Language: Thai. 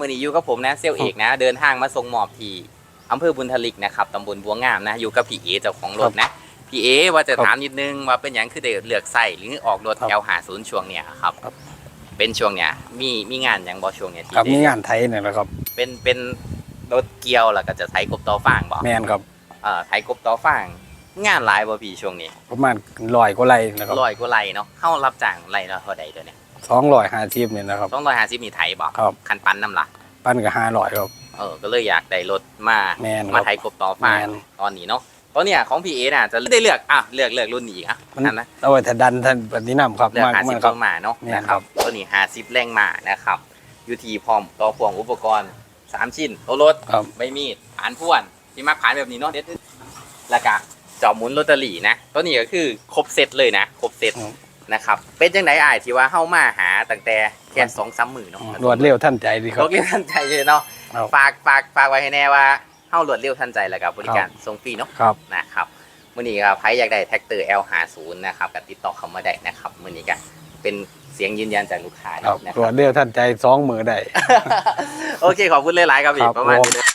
มือนี้อยู่กับผมนะเซลลเอกนะ เดินทางมาส่งมอบที่อำเภอบุญทลิกนะครับตำบลบัวงามนะอยู่กับพี่เอเจ้าของรถนะพี่เอว่าจะครับถามนิดนึงว่าเป็นหยังคือได้เลือกใส่หรือออกรถครับแถวหาศูนย์ช่วงเนี้ยครับครับเป็นช่วงเนี้ยมีมีงานหยังบ่ช่วงเนี้ยที่ครับได้มีงานไทยเนี่ยนะครับ เป็นเป็นรถเกียวแล้วก็จะไถกบต่อฟางบ่แมนครับเอ่อไถกบต่อฟาง งานหลายบ่พี่ช่วงนี้ประมาณลอยก็ไรนะครับร้อยกว่าไร่เนาะเฮารับจ้างไร่ละเท่าใดตัวเนี้ยสองลอยห้าทิพเนี่ยนะครับ 250มีไถบ่ครับ คันปันน้ำละปั้นกับห้าลอยครับ เออก็เลยอยากได้รถมาแมนคมารับไถกบต่อฟางแม่น ตอนนี้เนาะตอนเนี้ยของพี่เอน่ะจะได้เลือกอะเลือกเลือกรุ่นนี้อีกอะมันนั่นนะ เอาไว้ถ้าดันท่านปฏินำครับเลือกมากหาสิมาบกคตัรับวมาเนาะแม่นนะคครัรับบตัวนี้หาสิบแรงมานะครับอยู่ที่พร้อมต่อพ่วงอุปกรณ์สามชิ้นตัวรถครับ ใบมีดผานพ่วนที่มักผานแบบนี้เนาะเด็ดแล้วก็ จอบหมุนโรตารี่นะตัวนี้ก็คือครบเซตเลยนะครบเซตครับ นะครับ เป็นจังไดอ้ายที่ว่าเข้ามาหาตั้งแต่แค่สองสามหมื่นเนาะรวดเร็วท่านใจดีครรับวดเร็วทันใจเลยเนาะครับ ฝากฝากฝากไว้ให้แน่ว่าเข้ารวดเร็วทันใจแล้วกับบริการส่งฟรีเนาะ ครับ นะครับมื่อนี้ครับใครอยากได้แท็กเตอร์ L50 นะครับก็ติดต่อเข้ามาได้นะครับมื่อนี้ก็เป็นเสียงยืนยันจากลูกค้าครับนะครวรับดเร็วท่านใจสองมือได้ โอเค ขอบคุณหลายๆครับพี่ครับประมาณผมนี้เลย